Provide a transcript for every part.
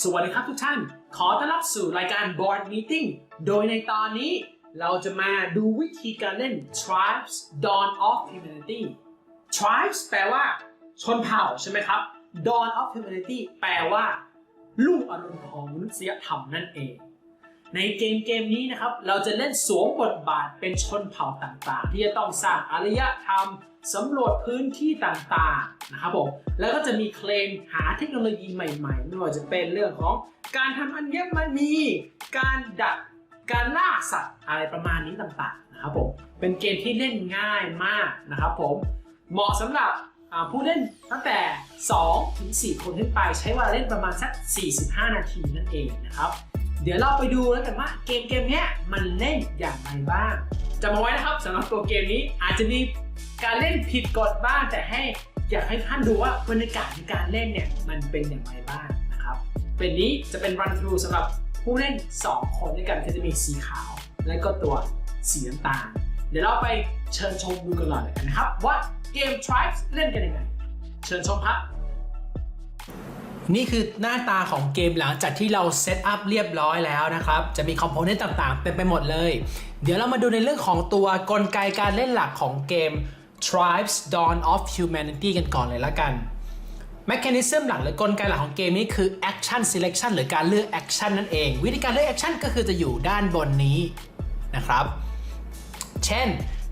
สวัสดีครับทุกท่าน ขอต้อนรับสู่รายการ Board Meeting โดยในตอนนี้เราจะมาดูวิธีการเล่น Tribes Dawn of Humanity Tribes แปลว่าชนเผ่าใช่ไหมครับ Dawn of Humanity แปลว่า ลูกอรุณของมนุษยธรรมนั่นเอง ในเกมเกมนี้นะครับ เราจะเล่นสวมบทบาทเป็นชนเผ่าต่างๆ ที่จะต้องสร้างอารยธรรมสำรวจพื้นที่ต่างๆนะครับผมแล้วก็จะมีเคลมหาเทคโนโลยีใหม่ๆ ไม่ว่าจะเป็นเรื่องของการทำอัญมณีการดักการล่าสัตว์อะไรประมาณนี้ต่างๆนะครับผมเป็นเกมที่เล่นง่ายมากนะครับผมเหมาะสำหรับผู้เล่นตั้งแต่2ถึง4คนขึ้นไปใช้เวลาเล่นประมาณสัก 45 นาทีนั่นเองนะครับ เดี๋ยวเราไปดูแล้วกันว่าเกมเกมนี้มันเล่นอย่างไรบ้างจำเอาไว้นะครับสำหรับตัวเกมนี้อาจจะมีการเล่นผิดกฎบ้างแต่ให้อยากให้ท่านดูว่าบรรยากาศในการเล่นเนี่ยมันเป็นอย่างไรบ้างนะครับ เป็นนี้จะเป็น run through สำหรับผู้เล่น 2 คนด้วยกันคือจะมีสีขาว และก็ตัวสีน้ำตาล เดี๋ยวเราไปเชิญชมดูกันหน่อยกันนะครับ ว่าเกม Tribes เล่นกันยังไง เชิญชมครับ นี่คือหน้าตาของเกมหลังจากที่เราเซตอัพเรียบร้อยแล้วนะครับ จะมีคอมโพเนนต์ต่างๆเต็มไปหมดเลย เดี๋ยวเรามาดูในเรื่องของตัวกลไกการเล่นหลักของเกม Tribes Dawn of Humanity กันก่อนเลยละกันแม c านิซึมหลักหรือกลไกหลักของเกมนี้คือ Action Selection หรือการเลือก Action นั่นเอง วิธีการเลือก Action ก็คือจะอยู่ด้านบนนี้นะครับ เช่น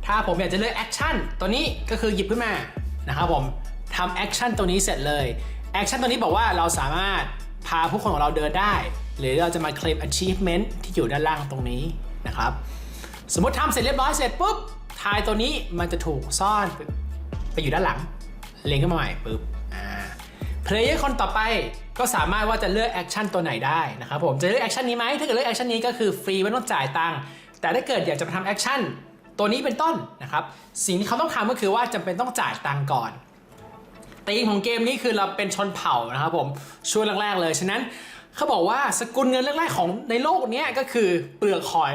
ถ้าผมอยากจะเลือก Action ตัวนี้ก็คือหยิบขึ้นมานะครับผมทำ Action ตัวนี้เสร็จเลย Action ตัวนี้บอกว่าเราสามารถพาผู้คนของเราเดินได้ หรือเราจะมาเคลม achievement ที่อยู่ด้านล่างตรงนี้นะครับ สมมติทำเสร็จเรียบร้อยเสร็จปุ๊บทายตัวนี้มันจะถูกซ่อนไปอยู่ด้านหลัง เล็งขึ้นมาใหม่ปุ๊บอ่าเพลเยอร์คนต่อไปก็สามารถว่าจะเลือกแอคชั่นตัวไหนได้นะครับผมจะเลือกแอคชั่นนี้ไหมถ้าเกิดเลือกแอคชั่นนี้ก็คือฟรีไม่ต้องจ่ายตังค์แต่ถ้าเกิดอยากจะทำแอคชั่นตัวนี้เป็นต้นนะครับสิ่งที่เขาต้องทำก็คือว่าจำเป็นต้องจ่ายตังค์ก่อน ธีมของเกมนี้คือเราเป็นชนเผ่านะครับผมช่วงแรกๆเลย ฉะนั้นเขาบอกว่าสกุลเงินแรกๆของในโลกนี้ก็คือเปลือกหอย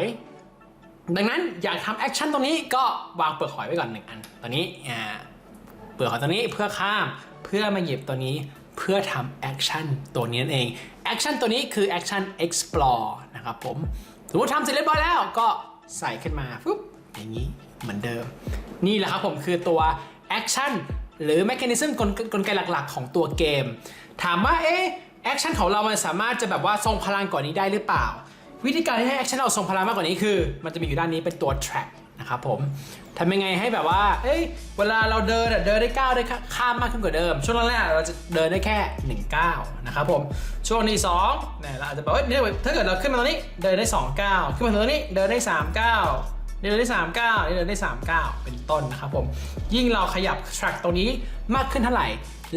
ดังนั้นอยากทำแอคชั่นตรงนี้ก็วางเปลือกหอยไว้ก่อนหนึ่งอันตัวนี้เปลือกหอยตัวนี้เพื่อข้ามเพื่อมาหยิบตัวนี้เพื่อทำแอคชั่นตัวนี้นั่นเองแอคชั่นตัวนี้คือแอคชั่น explore นะครับผมสมมติทำเสร็จเรียบร้อยแล้วก็ใส่ขึ้นมาปุ๊บอย่างนี้เหมือนเดิม นี่แหละครับผมคือตัวแอคชั่น หรือแมคานิซึมกลไกหลักๆ ของตัวเกม ถามว่าเอ๊ะแอคชั่นของเรามันสามารถจะแบบว่าทรงพลังก่อนนี้ได้หรือเปล่า วิธีการที่ให้แอคชั่นเราทรงพลังมากกว่านี้คือ มันจะมีอยู่ด้านนี้เป็นตัวแทร็กนะครับผมทำยังไงให้แบบว่า เอ้ย เวลาเราเดินเดินได้ก้าได้ข้ามมากขึ้นกว่าเดิม ช่วงแรกเราจะเดินได้แค่ 1 9 นะครับผม ช่วงที่2เนี่ยเราอาจจะแบบฮ้ยถ้าเกิดเราขึ้นมาตรงนี้เดินได้ 2 9 ขึ้นมาตรงนี้เดินได้ 3 9 ในเดือนที่ 39 ในเดือนที่ 39 เป็นต้นนะครับผม ยิ่งเราขยับ track ตรงนี้มากขึ้นเท่าไหร่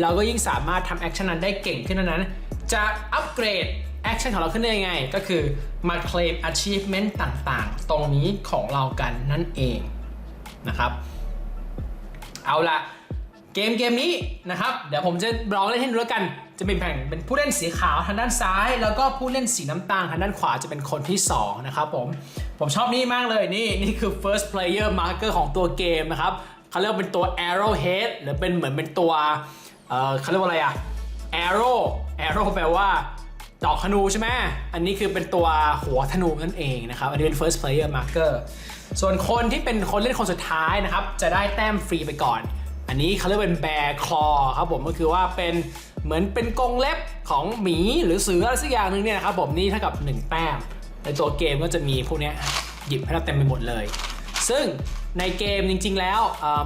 เราก็ยิ่งสามารถทำแอคชั่นนั้นได้เก่งขึ้นเท่านั้น จะอัปเกรดแอคชั่นของเราขึ้นได้ยังไง ก็คือมาเคลม achievement ต่างๆ ตรงนี้ของเรากันนั่นเองนะครับ เอาละเกมเกมนี้นะครับ เดี๋ยวผมจะร้องเล่นให้ดูแล้วกัน จะเป็นแผงเป็นผู้เล่นสีขาวทางด้านซ้าย แล้วก็ผู้เล่นสีน้ำตาลทางด้านขวาจะเป็นคนที่2นะครับผม ผมชอบนี่มากเลยนี่ นี่คือ first player marker ของตัวเกมนะครับเขาเรียกเป็นตัว arrowhead หรือเป็นเหมือนเป็นตัวเออเขาเรียกว่าอะไรอะ arrow arrow แปลว่าดอกธนูใช่ไหมอันนี้คือเป็นตัวหัวธนูนั่นเองนะครับ อันนี้เป็น first player marker ส่วนคนที่เป็นคนเล่นคนสุดท้ายนะครับ จะได้แต้มฟรีไปก่อน อันนี้เขาเรียกเป็น bear claw ครับผมก็คือว่าเป็นเหมือนเป็นกรงเล็บของหมีหรือเสืออะไรสักอย่างหนึ่งเนี่ยนะครับผมนี่เท่ากับ 1 แต้ม ในตัวเกมก็จะมีพวกนี้หยิบให้เราเต็มไปหมดเลย ซึ่งในเกมจริง ๆ แล้ว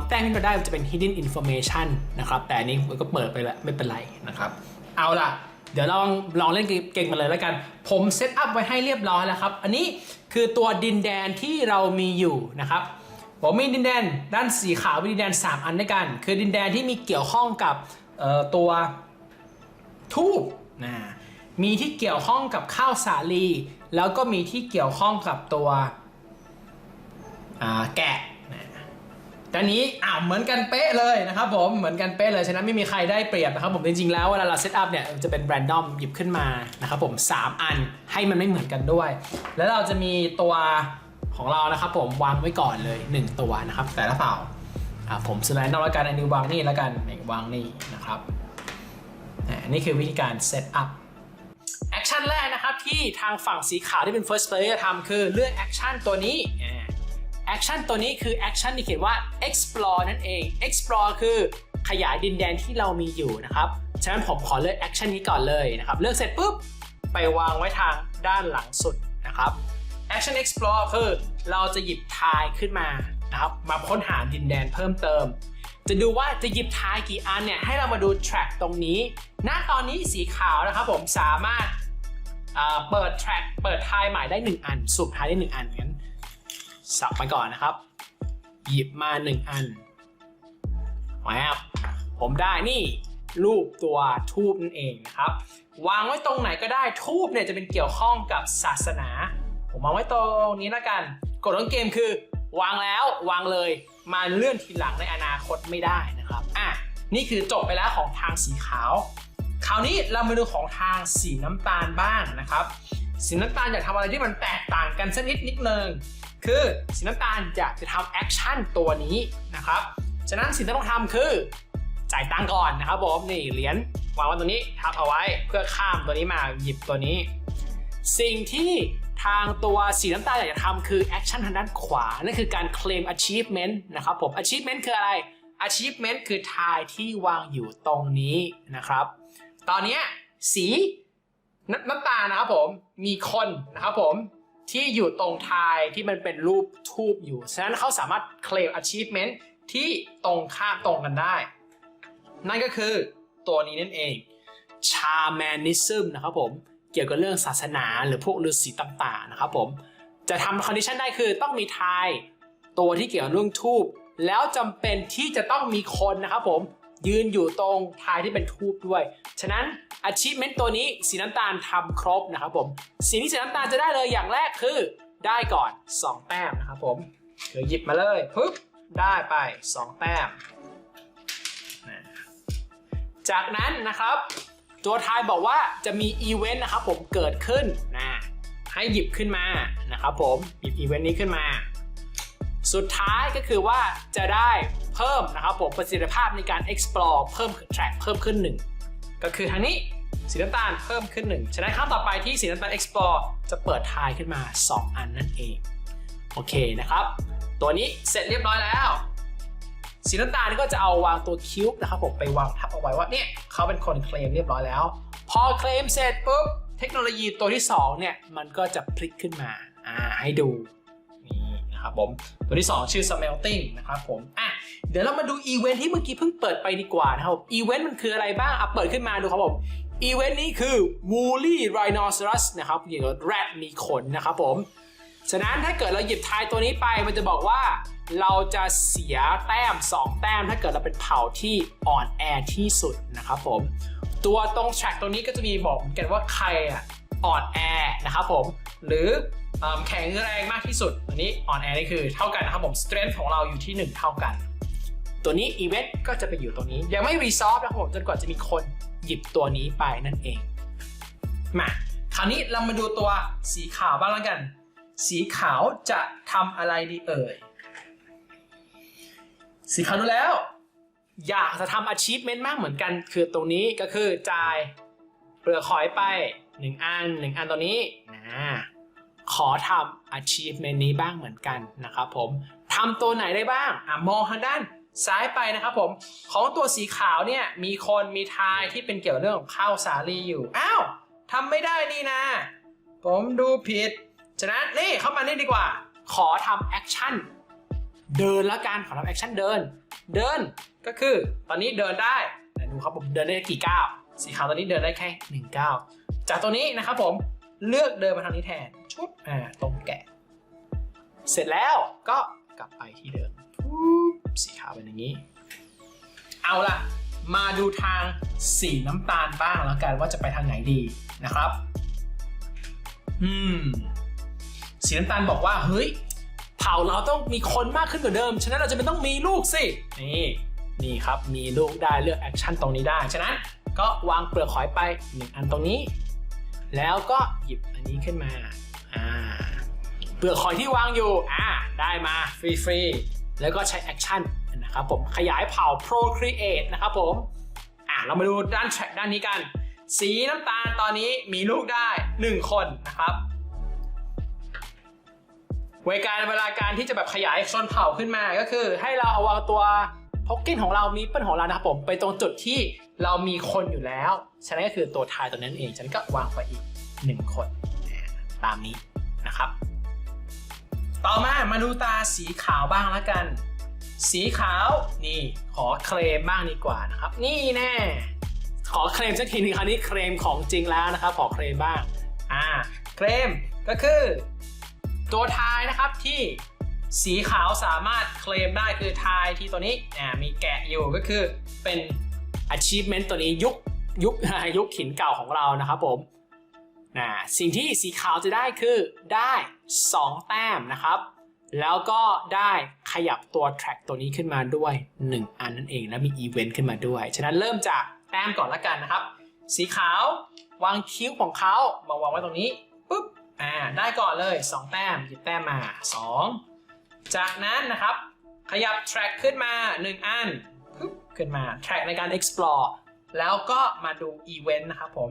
แต้มที่เราได้จะเป็น hidden information นะครับ แต่อันนี้มันก็เปิดไปแล้วไม่เป็นไรนะครับ เอาล่ะ เดี๋ยวลองลองเล่นเก่งมาเลยแล้วกัน ผมเซตอัพไว้ให้เรียบร้อยแล้วครับ อันนี้คือตัวดินแดนที่เรามีอยู่นะครับผมมีดินแดนด้านสีขาวดินแดน 3 อันด้วยกัน คือดินแดนที่มีเกี่ยวข้องกับตัวทูบนะมีที่เกี่ยวข้องกับข้าวสาลี แล้วก็มีที่เกี่ยวข้องกับตัวอ่าแกะนะแต่อันนี้อ่าเหมือนกันเป๊ะเลยนะครับผมเหมือนกันเป๊ะเลยฉะนั้นไม่มีใครได้เปรียบนะครับผมจริงๆแล้วเวลาเราเซตอัพเนี่ยจะเป็นแรนดอมหยิบขึ้นมานะครับผม 3 อันให้มันไม่เหมือนกันด้วย แล้วเราจะมีตัวของเรานะครับผมวางไว้ก่อนเลย 1 ตัวนะครับ แต่ละเผ่าอ่าผมสแลนดอมแล้วกันอันนี้วางนี่แล้วกันนี่วางนี่นะครับอ่านี่คือวิธีการเซตอัพแอค ที่ทางฝั่งสีขาวที่เป็น first player ทำคือเลือก action ตัวนี้แอ่า action ตัวนี้คือ action ที่เขียนว่า explore นั่นเอง explore คือขยายดินแดนที่เรามีอยู่นะครับ ฉะนั้นผมขอเลือก action นี้ก่อนเลยนะครับ เลือกเสร็จปุ๊บ ไปวางไว้ทางด้านหลังสุดนะครับ action explore คือเราจะหยิบทายขึ้นมานะครับ มาค้นหาดินแดนเพิ่มเติม จะดูว่าจะหยิบทายกี่อันเนี่ย ให้เรามาดู track ตรงนี้ ณ ตอนนี้สีขาวนะครับผมสามารถ เปิด track เปิดทายหม่ได้ 1 อัน สุ่มทายได้ 1 อันงั้นสับไปก่อนนะครับ หยิบมา 1 อันแวบผมได้นี่รูปตัวทูบนั่นเองนะครับ วางไว้ตรงไหนก็ได้ทูบเนี่ยจะเป็นเกี่ยวข้องกับศาสนา ผมวางไว้ตรงนี้แล้วกันกฎของเกมคือ วางแล้ววางเลยมาเลื่อนทีหลังในอนาคตไม่ได้นะครับอะนี่คือจบไปแล้วของทางสีขาว ราวนี้เรามาดูของทางสีน้ำตาลบ้างนะครับ สีน้ำตาลอยากทำอะไรที่มันแตกต่างกันสักนิดนิดนึงคือสีน้ำตาลอยากจะทำแอคชั่นตัวนี้นะครับฉะนั้นสิ่งที่ต้องทำคือจ่ายตังก่อนนะครับผมนี่เหรียญวางไว้ตรงนี้ทับเอาไว้เพื่อข้ามตัวนี้มาหยิบตัวนี้ สิ่งที่ทางตัวสีน้ำตาลอยากจะทำคือแอคชั่นทางด้านขวา นั่นคือการเคลม achievement นะครับผม achievement คืออะไร achievement คือทายที่วางอยู่ตรงนี้นะครับ ตอนนี้สีน้ำตาลนะครับผมมีคนนะครับผมที่อยู่ตรงทายที่มันเป็นรูปทูบอยู่ ฉะนั้นเขาสามารถเคลม achievement ที่ตรงข้ามตรงกันได้ นั่นก็คือตัวนี้นั่นเอง Shamanism นะครับผมเกี่ยวกับเรื่องศาสนาหรือพวกฤาษีต่างๆนะครับผมจะทำคอนดิชันได้คือต้องมีทายตัวที่เกี่ยวกับเรื่องทูบแล้วจำเป็นที่จะต้องมีคนนะครับผม ยืนอยู่ตรงทายที่เป็นทูบด้วย ฉะนั้น achievement ตัวนี้สีน้ำตาลทำครบนะครับผมสิ่งที่สีน้ำตาลจะได้เลยอย่างแรกคือได้ก่อน 2 แต้มนะครับผมเดี๋ยวหยิบมาเลยปึ๊บได้ไป 2 แต้ม จากนั้นนะครับ ตัวทายบอกว่าจะมีอีเวนต์นะครับผมเกิดขึ้นนะให้หยิบขึ้นมานะครับผมหยิบอีเวนต์นี้ขึ้นมา สุดท้ายก็คือว่าจะได้ เพิ่มนะครับผมประสิทธิภาพในการ explore เพิ่ม track เพิ่มขึ้น 1 ก็คือทางนี้สีน้ำตาลเพิ่มขึ้น 1 ฉะนั้นครั้งต่อไปที่สีน้ำตาล explore จะเปิดทายขึ้นมา 2 อันนั่นเอง โอเคนะครับ ตัวนี้เสร็จเรียบร้อยแล้วสีน้ำตาลก็จะเอาวางตัวคิวบ์นะครับผมไปวางทับเอาไว้ว่าเนี่ยเขาเป็นคนเคลมเรียบร้อยแล้ว พอเคลมเสร็จปุ๊บเทคโนโลยีตัวที่2เนี่ยมันก็จะพลิกขึ้นมาอ่าให้ดู นะครับผมตัวที่ 2 ชื่อ smelting นะครับผมอะเดี๋ยวเรามาดูอีเวนท์ที่เมื่อกี้เพิ่งเปิดไปดีกว่านะครับอีเวนต์มันคืออะไรบ้างอะเปิดขึ้นมาดูครับผมอีเวนต์นี้คือ woolly rhinoceros นะครับเกี่ยวกับแรดมีขนนะครับผมฉะนั้นถ้าเกิดเราหยิบทายตัวนี้ไปมันจะบอกว่าเราจะเสียแต้ม 2 แต้ม ถ้าเกิดเราเป็นเผ่าที่อ่อนแอที่สุดนะครับผมตัวตรง track ตรงนี้ก็จะมีบอกเหมือนกันว่าใครอะอ่อนแอนะครับผมหรือ แข็งแรงมากที่สุด อันนี้อ่อนแอนี่คือเท่ากันนะครับผม strength ของเราอยู่ที่ 1 เท่ากัน ตัวนี้ event ก็จะไปอยู่ตรงนี้ ยังไม่ resolve นะครับผมจนกว่าจะมีคนหยิบตัวนี้ไปนั่นเอง มาคราวนี้เรามาดูตัวสีขาวบ้างแล้วกัน สีขาวจะทำอะไรดีเอ่ย สีขาวดูแล้ว อยากจะทำ achievement มากเหมือนกัน คือตรงนี้ก็คือจ่ายเปลือกหอยไป1อัน1อันตัวนี้นะ ขอทำ achievement นี้บ้างเหมือนกันนะครับผมทำตัวไหนได้บ้างอะมองทางด้านซ้ายไปนะครับผมของตัวสีขาวเนี่ยมีคนมีทายที่เป็นเกี่ยวกับเรื่องของข้าวสาลีอยู่อ้าวทำไม่ได้นี่นะ ผมดูผิด ฉะนั้นนี่เข้ามานี่ดีกว่า ขอทำแอคชั่นเดินแล้วกันขอทำแอคชั่นเดิน เดินก็คือตอนนี้เดินได้ดูครับผมเดินได้กี่ก้าวสีขาวตอนนี้เดินได้แค่หนึ่งก้าวจากตัวนี้นะครับผม เลือกเดินมาทางนี้แทน ชุบอ่าตรงแกะ เสร็จแล้วก็กลับไปที่เดิมสีขาวเป็นอย่างนี้ เอาล่ะ มาดูทางสีน้ำตาลบ้างแล้วกันว่าจะไปทางไหนดีนะครับ อืม สีน้ำตาลบอกว่า เฮ้ย เผ่าเราต้องมีคนมากขึ้นกว่าเดิม ฉะนั้นเราจะเป็นต้องมีลูกสิ นี่ นี่ครับ มีลูกได้เลือกแอคชั่นตรงนี้ได้ ฉะนั้นก็วางเปลือกหอยไปหนึ่งอันตรงนี้ แล้วก็หยิบอันนี้ขึ้นมาอ่าเปลือกหอยที่วางอยู่อ่าได้มาฟรีๆแล้วก็ใช้แอคชั่นนะครับผมขยายเผ่า procreate นะครับผมอ่าเรามาดูด้านด้านนี้กัน สีน้ำตาลตอนนี้มีลูกได้ 1 คนนะครับเวการเวลาการที่จะแบบขยายชนเผ่าขึ้นมาก็คือ ให้เราเอาวางตัว ทอกเก้นของเรามีเปิ้ลของเรานะครับผมไปตรงจุดที่เรามีคนอยู่แล้ว ฉะนั้นก็คือตัวทายตัวนั้นเอง ฉันก็วางไปอีก 1 คนตามนี้นะครับ ต่อมามาดูตาสีขาวบ้างแล้วกัน สีขาวนี่ขอเคลมบ้างดีกว่านะครับ นี่แน่ ขอเคลมสักทีนึงคราวนี้เคลมของจริงแล้วนะครับ ขอเคลมบ้างอ่าเคลมก็คือ ตัวทายนะครับที่ สีขาวสามารถเคลมได้คือทายที่ตัวนี้อ่ามีแกะอยู่ก็คือเป็น achievement ตัวนี้ยุคยุคยุคหินเก่าของเรานะครับผมนะสิ่งที่สีขาวจะได้คือได้ 2 แต้มนะครับ แล้วก็ได้ขยับตัว track ตัวนี้ขึ้นมาด้วย 1 อันนั่นเองและมีอีเวนต์ขึ้นมาด้วย ฉะนั้นเริ่มจากแต้มก่อนละกันนะครับ สีขาววางคิ้วของเขามาวางไว้ตรงนี้ปุ๊บอ่าได้ก่อนเลย 2 แต้มหยิบแต้มมา 2 จากนั้นนะครับ ขยับ track ขึ้นมา 1 อันปุ๊บขึ้นมา track ในการ explore แล้วก็มาดู event นะครับผม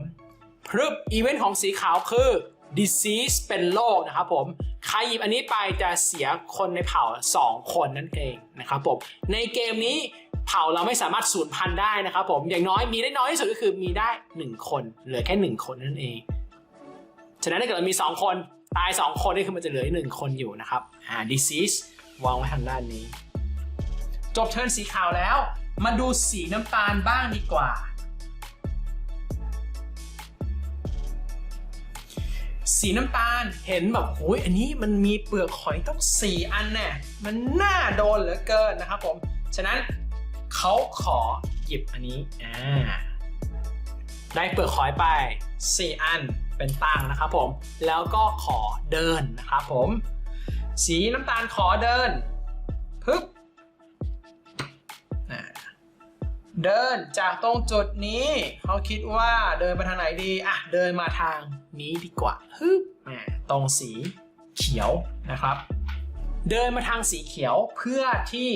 พรึบ event ของสีขาวคือ disease เป็นโรคนะครับผม ใครหยิบอันนี้ไปจะเสียคนในเผ่า 2 คนนั่นเองนะครับผม ในเกมนี้เผ่าเราไม่สามารถสูญพันธุ์ได้นะครับผม อย่างน้อยมีได้น้อยที่สุดก็คือมีได้ 1 คน เหลือแค่ 1 คนนั่นเอง ฉะนั้นถ้าเกิดเรามี 2 คน ตาย 2 คนนี่คือมันจะเหลือหนึ่งคนอยู่นะครับอ่า disease วางไว้ทางด้านนี้ จบเทิร์นสีขาวแล้ว มาดูสีน้ำตาลบ้างดีกว่า สีน้ำตาลเห็นแบบโอ้ยอันนี้มันมีเปลือกหอยต้อง 4 อันแน่มันน่าโดนเหลือเกินนะครับผม ฉะนั้นเขาขอหยิบอันนี้อ่าได้เปลือกหอยไป 4 อัน เป็นตังนะครับผม แล้วก็ขอเดินนะครับผม สีน้ำตาลขอเดินพึบอ่าเดินจากตรงจุดนี้เขาคิดว่าเดินไปทางไหนดีอะเดินมาทางนี้ดีกว่าฮึบอ่าตรงสีเขียวนะครับ เดินมาทางสีเขียวเพื่อที่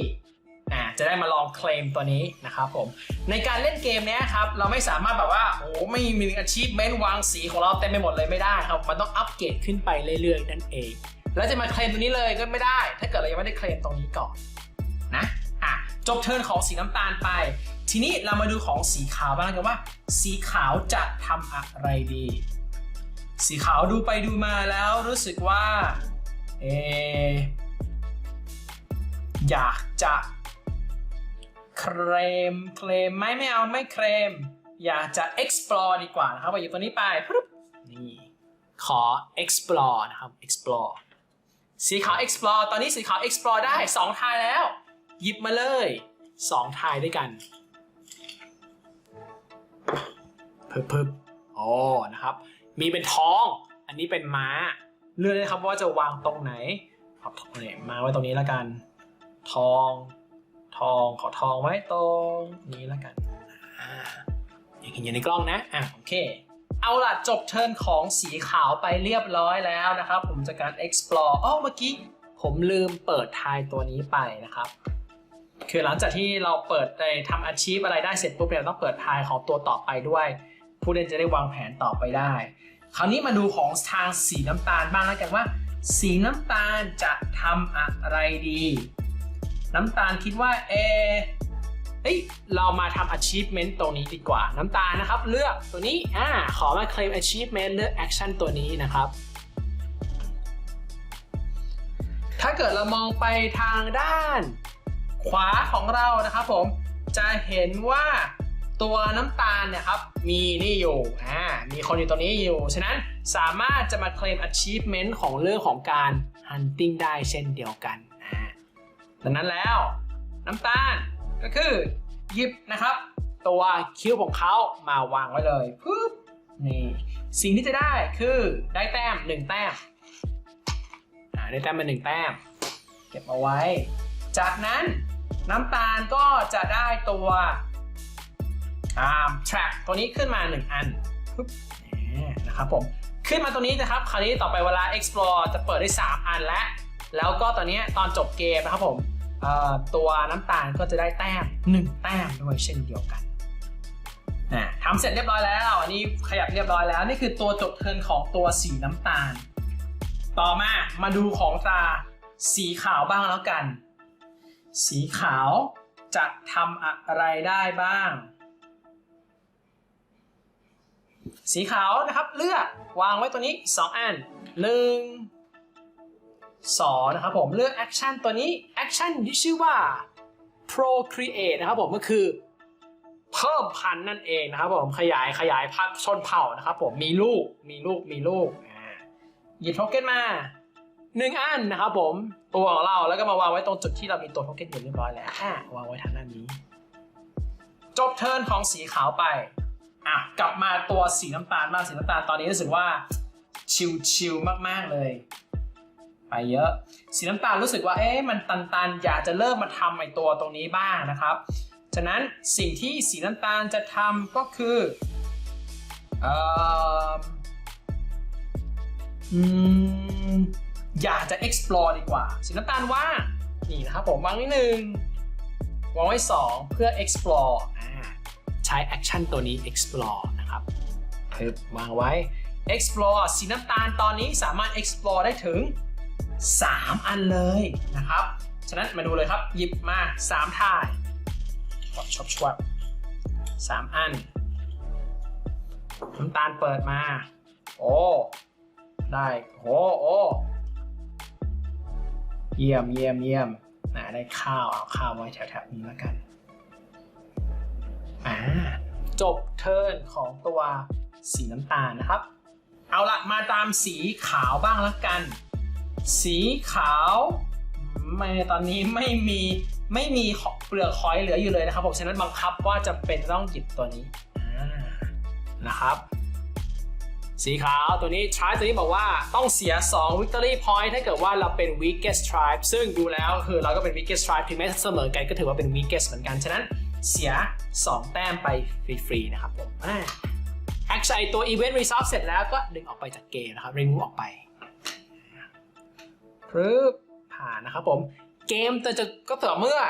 อ่าจะได้มาลองเคลมตัวนี้นะครับผมในการเล่นเกมนี้ครับเราไม่สามารถแบบว่าโอ้ไม่มีอาชีพเมนวางสีของเราเต็มไปหมดเลยไม่ได้ครับมันต้องอัปเกรดขึ้นไปเรื่อยๆนั่นเอง แล้วจะมาเคลมตัวนี้เลยก็ไม่ได้ ถ้าเกิดเรายังไม่ได้เคลมตรงนี้ก่อนนะอะจบเทิร์นของสีน้ำตาลไป ทีนี้เรามาดูของสีขาวบ้างกันว่า สีขาวจะทำอะไรดี สีขาวดูไปดูมาแล้วรู้สึกว่าเออยากจะ เคลมเคลมไหมไม่เอาไม่เคลมอยากจะ explore ดีกว่านะครับไปอยู่ตัวนี้ไปปุ๊บนี่ขอ explore นะครับ explore สีขาว explore ตอนนี้สีขาว explore ได้ 2 ทายแล้ว หยิบมาเลย 2 ทายด้วยกันเพิ่มเพิ่มโอ้นะครับ มีเป็นท้อง อันนี้เป็นม้า เลือกเลยครับว่าจะวางตรงไหนเอาเนี่ยมาไว้ตรงนี้แล้วกัน ทอง ทองขอทองไว้ตรงนี้แล้วกันอ่าอย่างเห็นอยู่ในกล้องนะอะโอเค เอาล่ะจบเทิร์นของสีขาวไปเรียบร้อยแล้วนะครับ ผมจากการ explore อ๋อเมื่อกี้ผมลืมเปิดทายตัวนี้ไปนะครับคือหลังจากที่เราเปิดได้ทำอาชีพอะไรได้เสร็จปุ๊บเนี่ยเราต้องเปิดทายของตัวต่อไปด้วย ผู้เล่นจะได้วางแผนต่อไปได้ คราวนี้มาดูของทางสีน้ำตาลบ้างแล้วกันว่า สีน้ำตาลจะทำอะไรดี น้ำตาลคิดว่าเอเฮ้ยเรามาทำ achievement ตรงนี้ดีกว่า น้ำตาลนะครับ เลือกตัวนี้อ่าขอมา claim achievement เลือก action ตัวนี้นะครับ ถ้าเกิดเรามองไปทางด้าน ขวาของเรานะครับผม จะเห็นว่าตัวน้ำตาลเนี่ยครับ มีนี่อยู่อ่ามีคนอยู่ตรงนี้อยู่ ฉะนั้นสามารถจะมาเคลม achievement ของเรื่องของการ hunting ได้เช่นเดียวกัน ดังนั้นแล้วน้ำตาลก็คือหยิบนะครับ ตัวคิ้วของเขามาวางไว้เลยปึ๊บนี่สิ่งที่จะได้คือได้แต้ม1แต้มอ่าได้แต้มมา1แต้ม เก็บเอาไว้ จากนั้นน้ำตาลก็จะได้ตัวอ่า track ตัวนี้ขึ้นมา 1 อันปึ๊บนี่นะครับผม ขึ้นมาตัวนี้นะครับ คราวนี้ต่อไปเวลา explore จะเปิดได้ 3 อันแล้ว แล้วก็ตอนนี้ตอนจบเกมนะครับผมตัวน้ำตาลก็จะได้แต้ม1แต้มด้วยเช่นเดียวกันทำเสร็จเรียบร้อยแล้ว อันนี้ขยับเรียบร้อยแล้ว นี่คือตัวจบเทินของตัวสีน้ำตาล ต่อมามาดูของตาสีขาวบ้างแล้วกัน สีขาวจะทำอะไรได้บ้าง สีขาวนะครับเลือกวางไว้ตัวนี้ 2 อันหนึ่ง สอนะครับผมเลือกแอคชั่นตัวนี้แอคชั่นที่ชื่อว่า procreate นะครับผมก็คือเพิ่มพันธุ์นั่นเองนะครับผมขยายขยายพันธุ์ชนเผ่านะครับผมมีลูกมีลูกมีลูกหยิบโทเค็นมาหนึ่งอันนะครับผมตัวของเราแล้วก็มาวางไว้ตรงจุดที่เรามีตัวโทเค็นอยู่เรียบร้อยแล้วอ่วางไว้ทางด้านนี้ จบเทิร์นของสีขาวไปอะกลับมาตัวสีน้ำตาลมาสีน้ำตาลตอนนี้รู้สึกว่าชิลๆมากๆเลย เยอะ สีน้ำตาลรู้สึกว่าเอ๊ะมันตันๆ อยากจะเริ่มมาทำไอตัวตรงนี้บ้างนะครับ ฉะนั้นสิ่งที่สีน้ำตาลจะทำก็คืออยากจะ explore ดีกว่า สีน้ำตาลว่างนี่นะครับผมวางไว้หนึ่งวางไว้สองเพื่อ explore อใช้ action ตัวนี้ explore นะครับปึ๊บวางไว้ explore สีน้ำตาลตอนนี้สามารถ explore ได้ถึง 3 อันเลยนะครับ ฉะนั้นมาดูเลยครับ หยิบมา 3ถ่ายชอบชวบสามอันน้ำตาลเปิดมา โอ้ ได้โอ้โอ้เยี่ยมเยี่ยมเยี่ยมนะได้ข้าว เอาข้าวไว้แถวๆนี้แล้วกัน อ่า จบเทิร์นของตัวสีน้ำตาลนะครับ เอาละมาตามสีขาวบ้างแล้วกัน สีขาวไม่ตอนนี้ไม่มีไม่มีเปลือกหอยเหลืออยู่เลยนะครับผมฉะนั้นบังคับว่าจะเป็นต้องหยิบตัวนี้นะครับ สีขาวตัวนี้ tribe ตัวนี้บอกว่าต้องเสีย 2 victory point ถ้าเกิดว่าเราเป็น weakest tribe ซึ่งดูแล้วคือเราก็เป็น weakest tribe ถึงแม้เสมอกันก็ถือว่าเป็น weakest เหมือนกัน ฉะนั้นเสีย 2 แต้มไปฟรีๆนะครับผมแอ่า actually ตัว event resolve เสร็จแล้วก็ดึงออกไปจากเกมนะครับ remove ออกไป ปึ๊บผ่านนะครับผมเกมจะจะก็ต่อเมื่อ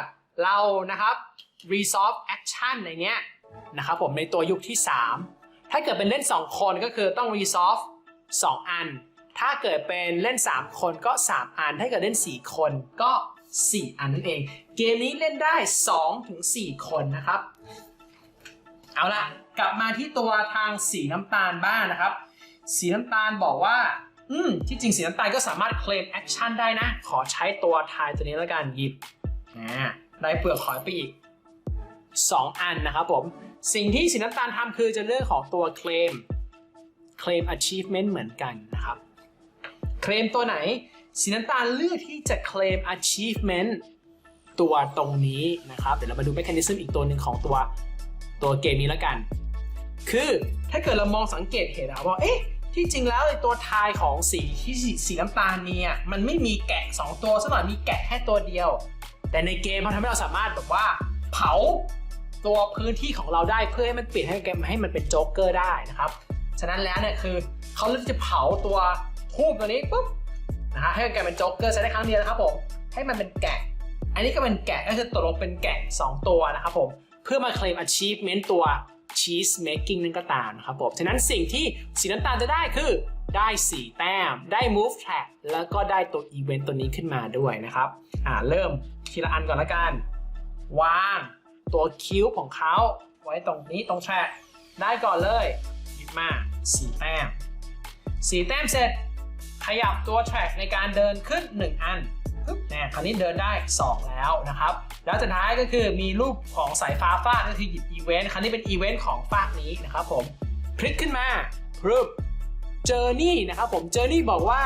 เรานะครับ resolve action ในเนี้ยนะครับผมในตัวยุคที่ 3 ถ้าเกิดเป็นเล่น 2 คนก็คือต้อง resolve 2 อัน ถ้าเกิดเป็นเล่น 3 คนก็ 3 อัน ถ้าเกิดเล่น 4 คนก็ 4 อันนั่นเอง เกมนี้เล่นได้ 2 ถึง 4 คนนะครับ เอาละกลับมาที่ตัวทางสีน้ำตาลบ้างนะครับ สีน้ำตาลบอกว่า อืมที่จริงสีน้ำตาลก็สามารถเคลมแอคชั่นได้นะ ขอใช้ตัวทายตัวนี้แล้วกันหยิบอ่าได้เปลือกหอยไปอีก 2 อันนะครับผม สิ่งที่สีน้ำตาลทำคือจะเลือกของตัวเคลมเคลม achievement เหมือนกันนะครับ เคลมตัวไหน สีน้ำตาลเลือกที่จะเคลม achievement ตัวตรงนี้นะครับ เดี๋ยวเรามาดู mechanism อีกตัวหนึ่งของตัวตัวเกมนี้แล้วกัน คือถ้าเกิดเรามองสังเกตเห็นนะว่า เอ๊ะ ที่จริงแล้วในตัวทายของสีที่สีน้ำตาลเนี่ยมันไม่มีแกะ 2 ตัวสักหน่อยมีแกะแค่ตัวเดียว แต่ในเกมมันทำให้เราสามารถแบบว่า เผาตัวพื้นที่ของเราได้เพื่อให้มันเปลี่ยนให้เกมให้มันเป็นโจ๊กเกอร์ได้นะครับฉะนั้นแล้วเนี่ยคือเขาเลือกจะเผาตัวทูบตัวนี้ปุ๊บนะฮะให้มันกลายเป็นโจ๊กเกอร์ใช้ได้ครั้งเดียวนะครับผมให้มันเป็นแกะ อันนี้ก็เป็นแกะก็คือตกลงเป็นแกะ 2 ตัวนะครับผมเพื่อมาเคลม achievement ตัว cheese making นั่นก็ตามนะครับผมฉะนั้นสิ่งที่สีน้ำตาลจะได้คือได้ 4 แต้ม ได้ move track แล้วก็ได้ตัว event ตัวนี้ขึ้นมาด้วยนะครับ อ่า เริ่มทีละอันก่อนละกัน วางตัวคิ้วของเขาไว้ตรงนี้ตรง track ได้ก่อนเลยหยิบมา 4 แต้ม 4 แต้มเสร็จ ขยับตัว track ในการเดินขึ้น 1 อัน นี่คราวนี้เดินได้ 2 แล้วนะครับ แล้วสุดท้ายก็คือมีรูปของสายฟ้าฟาดก็คือหยิบอีเวนต์ครั้นี้เป็นอีเวนต์ของฟากนี้นะครับผมพลิกขึ้นมาปึ๊บเจอร์นี่นะครับผมเจอร์นี่บอกว่า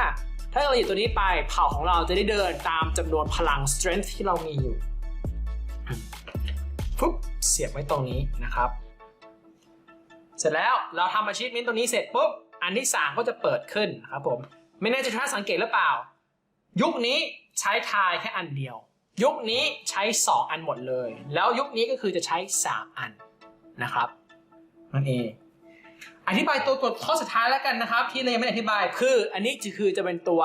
ถ้าเราหยิบตัวนี้ไปเผ่าของเราจะได้เดินตามจำนวนพลัง strength ที่เรามีอยู่ปุ๊บเสียบไว้ตรงนี้นะครับ เสร็จแล้วเราทำอาชีพมินตัวนี้เสร็จปุ๊บอันที่ 3 ก็จะเปิดขึ้นนะครับผมไม่แน่ใจท่านสังเกตหรือเปล่า ยุคนี้ ใช้ทายแค่อันเดียว ยุคนี้ใช้ 2 อันหมดเลย แล้วยุคนี้ก็คือจะใช้ 3 อันนะครับนั่นเองอธิบายตัวกฎข้อสุดท้ายแล้วกันนะครับ ที่เรายังไม่อธิบายคือ อันนี้จะคือจะเป็นตัว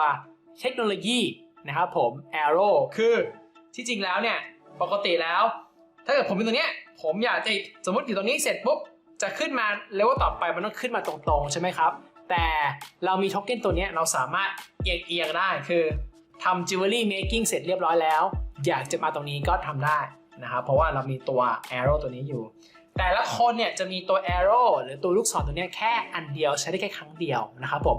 เทคโนโลยีนะครับผม Arrow คือที่จริงแล้วเนี่ยปกติแล้ว ถ้าเกิดผมเป็นตัวเนี้ยผมอยากจะสมมติอยู่ตรงนี้เสร็จปุ๊บจะขึ้นมาเลเวลต่อไปมันต้องขึ้นมาตรงๆ ใช่ไหมครับ แต่เรามีโทเค็นตัวเนี้ยเราสามารถเอียงๆได้คือ ทำจิวเวลรี่เมคกิ้งเสร็จเรียบร้อยแล้ว อยากจะมาตรงนี้ก็ทำได้นะครับเพราะว่าเรามีตัว arrow ตัวนี้อยู่ แต่ละคนเนี่ยจะมีตัว arrow หรือตัวลูกศรตัวนี้แค่อันเดียวใช้ได้แค่ครั้งเดียวนะครับผม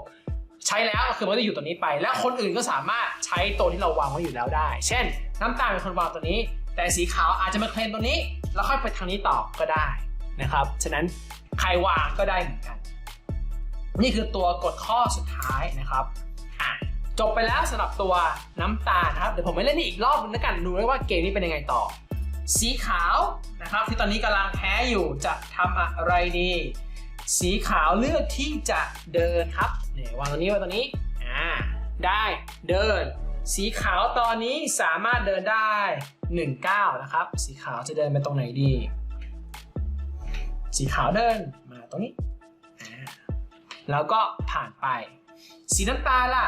ใช้แล้วก็คือมันก็จะอยู่ตัวนี้ไป และคนอื่นก็สามารถใช้ตัวที่เราวางไว้อยู่แล้วได้ เช่น น้ำตาลเป็นคนวางตัวนี้ แต่สีขาวอาจจะมาเคลมตัวนี้ แล้วค่อยไปทางนี้ต่อก็ได้นะครับฉะนั้นใครวางก็ได้เหมือนกัน นี่คือตัวกฎข้อสุดท้ายนะครับ จบไปแล้วสำหรับตัวน้ำตาลนะครับ เดี๋ยวผมไปเล่นอีกรอบนึงแล้วกันดูว่าเกมนี้เป็นยังไงต่อ สีขาวนะครับ ที่ตอนนี้กำลังแพ้อยู่จะทำอะไรดี สีขาวเลือกที่จะเดินครับเนี่ยวางตัวนี้ไว้ตัวนี้อ่าได้เดิน สีขาวตอนนี้สามารถเดินได้1ก้าวนะครับ สีขาวจะเดินไปตรงไหนดี สีขาวเดินมาตรงนี้อ่าแล้วก็ผ่านไป สีน้ำตาลล่ะ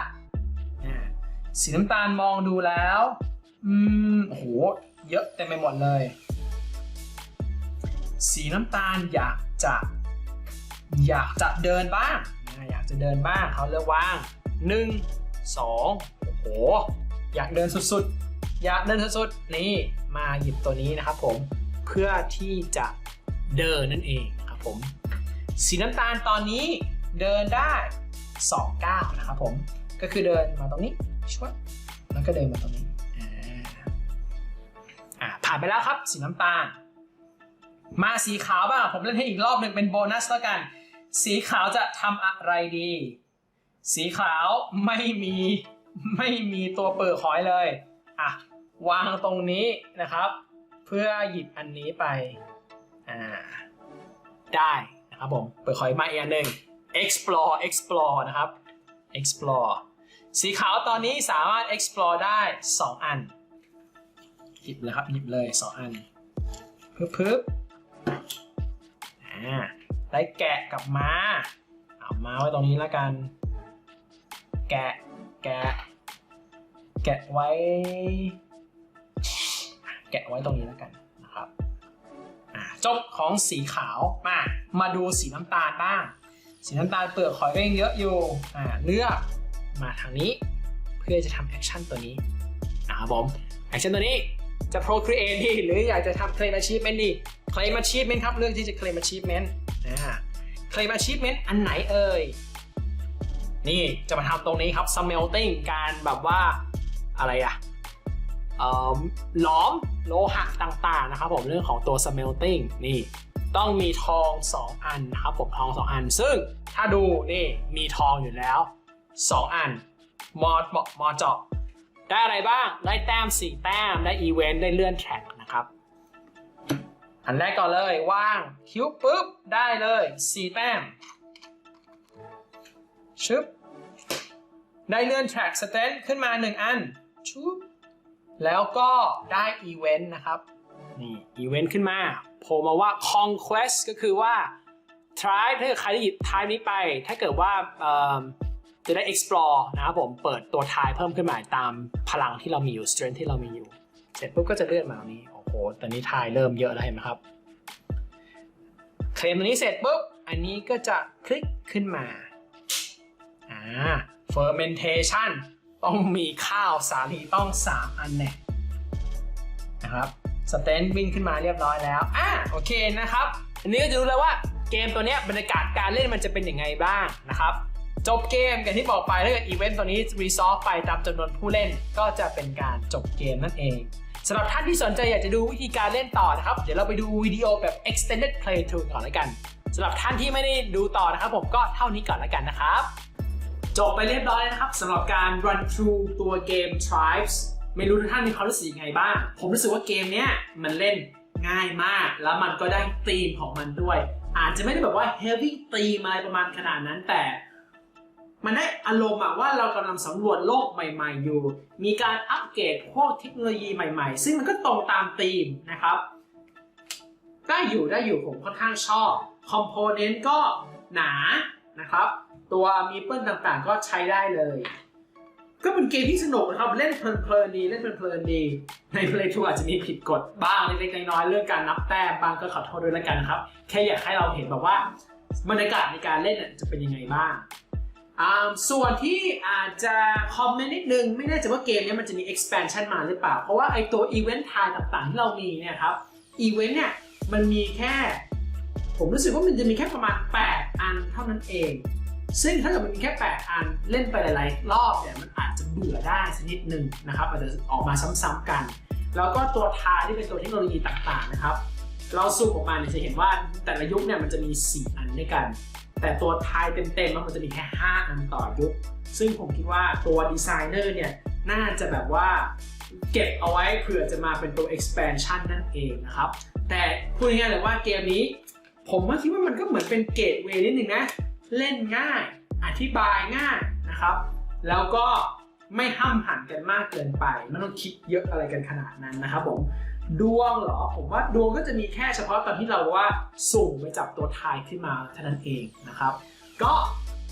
สีน้ำตาลมองดูแล้ว อืมโห เยอะเต็มไปหมดเลย สีน้ำตาลอยากจะ อยากจะเดินบ้าง อยากจะเดินบ้างเขาเลือกว่างหนึ่งสองโอ้โห อยากเดินสุดๆ อยากเดินสุดๆ นี่มาหยิบตัวนี้นะครับผม เพื่อที่จะเดินนั่นเองครับผม สีน้ำตาลตอนนี้เดินได้2ก้าวนะครับผม ก็คือเดินมาตรงนี้ ชวแล้วก็เดินมาตรงนี้อ่าผ่านไปแล้วครับสีน้ำตาล มาสีขาวบ้างผมเล่นให้อีกรอบหนึ่งเป็นโบนัสแล้วกัน สีขาวจะทำอะไรดี สีขาวไม่มีไม่มีตัวเปิดหอยเลยอะวางตรงนี้นะครับ เพื่อหยิบอันนี้ไปอ่าได้นะครับผมเปิดหอยมาอีกอันหนึ่ง explore explore นะครับ explore สีขาวตอนนี้สามารถ explore ได้ 2 อัน หยิบเลยครับ หยิบเลย 2 อันพึบพึบอ่าได้แกะกลับมาเอามาไว้ตรงนี้แล้วกัน แกะ แกะ แกะไว้ แกะไว้ตรงนี้แล้วกันนะครับ อ่า จบของสีขาว มา มาดูสีน้ำตาลบ้าง สีน้ำตาลเปลือกหอยก็ยังเยอะอยู่ อ่า เลือก มาทางนี้ เพื่อจะทำแอคชั่นตัวนี้นะครับผมแอคชั่นตัวนี้จะ procreate ดีหรืออยากจะทำ claim achievement ดี claim achievement ครับเลือกที่จะ claim achievement นะ claim achievement อันไหนเอ่ย นี่จะมาทำตรงนี้ครับ smelting การแบบว่าอะไรอะเอ่อหลอมโลหะต่างๆนะครับผมเรื่องของตัว smelting นี่ต้องมีทอง 2 อันนะครับผมทอง 2 อัน ซึ่งถ้าดูนี่มีทองอยู่แล้ว 2 อันมอเหมาะมอเจาะได้อะไรบ้าง ได้แต้ม 4 แต้ม ได้อีเวนต์ ได้เลื่อนแทร็กนะครับ อันแรกก่อนเลยว่างคิวปุ๊บ ได้เลย 4 แต้ม ชึบ ได้เลื่อนแทร็กสเตนขึ้นมา 1 อัน ชุบ แล้วก็ได้อีเวนต์นะครับ นี่อีเวนต์ขึ้นมาโผล่มาว่า conquest ก็คือว่า try ถ้าเกิดใครได้หยิบ try นี้ไป ถ้าเกิดว่า จะได้ explore นะครับผมเปิดตัวทายเพิ่มขึ้นมาตามพลังที่เรามีอยู่ strength ที่เรามีอยู่ เสร็จปุ๊บก็จะเลื่อนมาตรงนี้ โอ้โห ตอนนี้ทายเริ่มเยอะแล้วเห็นไหมครับ เคลมตัวนี้เสร็จปุ๊บ อันนี้ก็จะคลิกขึ้นมา อ่า fermentation ต้องมีข้าวสาลีต้อง 3 อันแน่นะครับสเตนวิ่งขึ้นมาเรียบร้อยแล้วอ่าโอเคนะครับ อันนี้ก็จะรู้แล้วว่าเกมตัวนี้บรรยากาศการเล่นมันจะเป็นยังไงบ้างนะครับ จบเกมอย่างที่บอกไปถ้าเกิดอีเวนต์ตัวนี้รีซอฟไปตามจำนวนผู้เล่นก็จะเป็นการจบเกมนั่นเองสำหรับท่านที่สนใจอยากจะดูวิธีการเล่นต่อนะครับ เดี๋ยวเราไปดูวิดีโอแบบ extended playthrough ก่อนแล้วกันสำหรับท่านที่ไม่ได้ดูต่อนะครับผมก็เท่านี้ก่อนแล้วกันนะครับ จบไปเรียบร้อยแล้วนะครับสำหรับการ run through ตัวเกม Tribes ไม่รู้ทุกท่านมีความรู้สึกยังไงบ้าง ผมรู้สึกว่าเกมเนี้ยมันเล่นง่ายมาก แล้วมันก็ได้ธีมของมันด้วย อาจจะไม่ได้แบบว่า heavy ธีมอะไรประมาณขนาดนั้นแต่ มันได้อารมณ์ว่าเรากำลังสำรวจโลกใหม่ๆอยู่ มีการอัปเกรดพวกเทคโนโลยีใหม่ๆ ซึ่งมันก็ตรงตามธีมนะครับ ได้อยู่ได้อยู่ผมค่อนข้างชอบคอมโพเนนต์ก็หนานะครับ ตัวมีเปิลต่างๆ ก็ใช้ได้เลย ก็เป็นเกมที่สนุกนะครับ เล่นเพลินๆดีเล่นเพลินๆดี ใน Play 2อาจจะมีผิดกฎบ้างเล็กๆน้อยๆเรื่องการนับแต้มบ้างก็ขอโทษด้วยแล้วกันนะครับ แค่อยากให้เราเห็นแบบว่าบรรยากาศในการเล่นจะเป็นยังไงบ้าง ส่วนที่อาจจะคอมเมนต์นิดนึง ไม่แน่ใจว่าเกมนี้มันจะมี expansion มาหรือเปล่า เพราะว่าไอตัว event time ต่างๆ ที่เรามีเนี่ยครับ event เนี่ยมันมีแค่ ผมรู้สึกว่ามันจะมีแค่ประมาณ 8 อันเท่านั้นเอง ซึ่งถ้าเกิดมันมีแค่ 8 อันเล่นไปหลายๆ รอบเนี่ยมันอาจจะเบื่อได้สักนิดนึงนะครับอาจจะออกมาซ้ำๆกัน แล้วก็ตัวทายที่เป็นตัวเทคโนโลยีต่างๆนะครับเราสูบออกมาเนี่ยจะเห็นว่าแต่ละยุคเนี่ยมันจะมี 4 อันด้วยกัน แต่ตัวไทยเต็มๆมันจะมีแค่ 5 อันต่อยุค ซึ่งผมคิดว่าตัวดีไซเนอร์เนี่ยน่าจะแบบว่าเก็บเอาไว้เผื่อจะมาเป็นตัว expansion นั่นเองนะครับ แต่พูดง่ายๆเลยว่าเกมนี้ ผมว่าคิดว่ามันก็เหมือนเป็นเกตเวย์นิดนึงนะ เล่นง่าย อธิบายง่ายนะครับ แล้วก็ไม่ห้ามหันกันมากเกินไป ไม่ต้องคิดเยอะอะไรกันขนาดนั้นนะครับผม ดวงเหรอ ผมว่าดวงก็จะมีแค่เฉพาะตอนที่เราว่าสุ่มไปจับตัวทายขึ้นมาเท่านั้นเองนะครับ ก็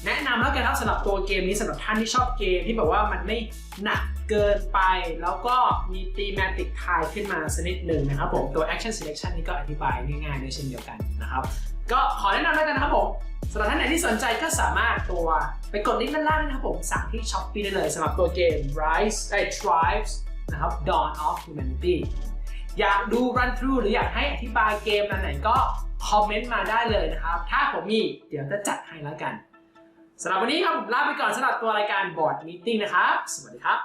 แนะนำแล้วกันครับสำหรับตัวเกมนี้สำหรับท่านที่ชอบเกมที่แบบว่ามันไม่หนักเกินไป แล้วก็มีตีแมติกทายขึ้นมาสักนิดหนึ่งนะครับผมตัว action selection นี่ก็อธิบายง่ายๆด้วยเช่นเดียวกันนะครับ ก็ขอแนะนำแล้วกันนะครับผมสำหรับท่านไหนที่สนใจก็สามารถตัวไปกดลิงก์ด้านล่างนะครับผมสั่งที่ Shopee ได้เลยสำหรับตัวเกม Rise ไอ้ Tribes นะครับ Dawn of Humanity อยากดู run through หรืออยากให้อธิบายเกมอันไหนก็คอมเมนต์มาได้เลยนะครับ ถ้าผมมีเดี๋ยวจะจัดให้แล้วกันสำหรับวันนี้ครับผมลาไปก่อนสำหรับตัวรายการ Board Meeting นะครับ สวัสดีครับ